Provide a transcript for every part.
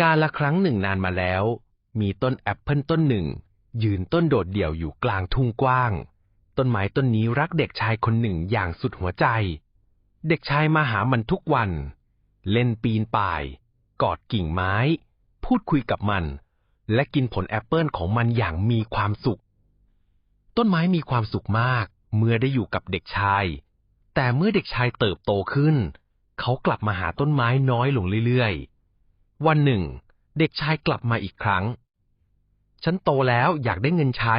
กาละครั้งหนึ่งนานมาแล้ว มีต้นแอปเปิลต้นหนึ่ง ยืนต้นโดดเดี่ยวอยู่กลางทุ่งกว้าง ต้นไม้ต้นนี้รักเด็กชายคนหนึ่งอย่างสุดหัวใจ เด็กชายมาหามันทุกวัน เล่นปีนป่าย กอดกิ่งไม้ พูดคุยกับมัน และกินผลแอปเปิลของมันอย่างมีความสุข ต้นไม้มีความสุขมากเมื่อได้อยู่กับเด็กชาย แต่เมื่อเด็กชายเติบโตขึ้น เขากลับมาหาต้นไม้น้อยลงเรื่อยๆ วันหนึ่ง เด็กชายกลับมาอีกครั้ง ฉันโตแล้วอยากได้เงินใช้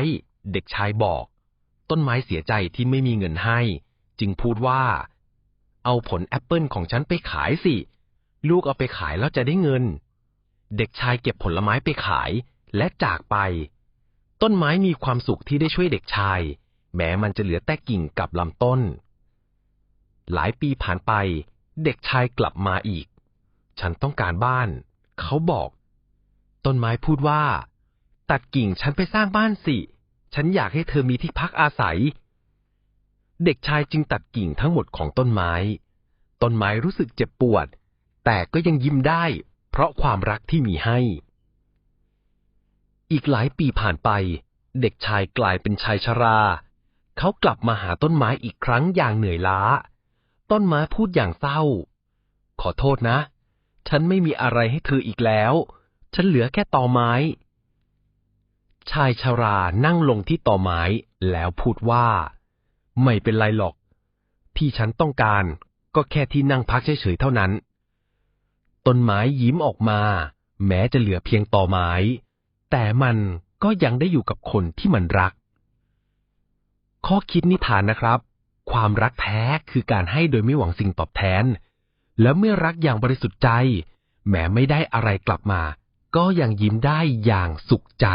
เด็กชายบอก ต้นไม้เสียใจที่ไม่มีเงินให้ จึงพูดว่า เอาผลแอปเปิลของฉันไปขายสิ ลูกเอาไปขายแล้วจะได้เงิน เด็กชายเก็บผลไม้ไปขายและจากไป ต้นไม้มีความสุขที่ได้ช่วยเด็กชาย แม้มันจะเหลือแต่กิ่งกับลำต้น หลายปีผ่านไป เด็กชายกลับมาอีก ฉันต้องการบ้าน เขาบอก ต้นไม้พูดว่า ตัดกิ่งฉันไปสร้างบ้านสิ ฉันอยากให้เธอมีที่พักอาศัย เด็กชายจึงตัดกิ่งทั้งหมดของต้นไม้ ต้นไม้รู้สึกเจ็บปวด แต่ก็ยังยิ้มได้ เพราะความรักที่มีให้ อีกหลายปีผ่านไป เด็กชายกลายเป็นชายชรา เขากลับมาหาต้นไม้อีกครั้งอย่างเหนื่อยล้า ต้นไม้พูดอย่างเศร้า ขอโทษนะ ฉันไม่มีอะไรให้เธออีกแล้ว ฉันเหลือแค่ตอไม้ ชายชรานั่งลงที่ตอไม้แล้วพูดว่า ไม่เป็นไรหรอก ที่ฉันต้องการก็แค่ที่นั่งพักเฉยๆเท่านั้น ต้นไม้ยิ้มออกมา แม้จะเหลือเพียงตอไม้ แต่มันก็ยังได้อยู่กับคนที่มันรัก ข้อคิดนิทานนะครับ ความรักแท้คือการให้โดยไม่หวังสิ่งตอบแทน และเมื่อรักอย่างบริสุทธิ์ใจ แม้ไม่ได้อะไรกลับมา ก็ยังยิ้มได้อย่างสุขใจ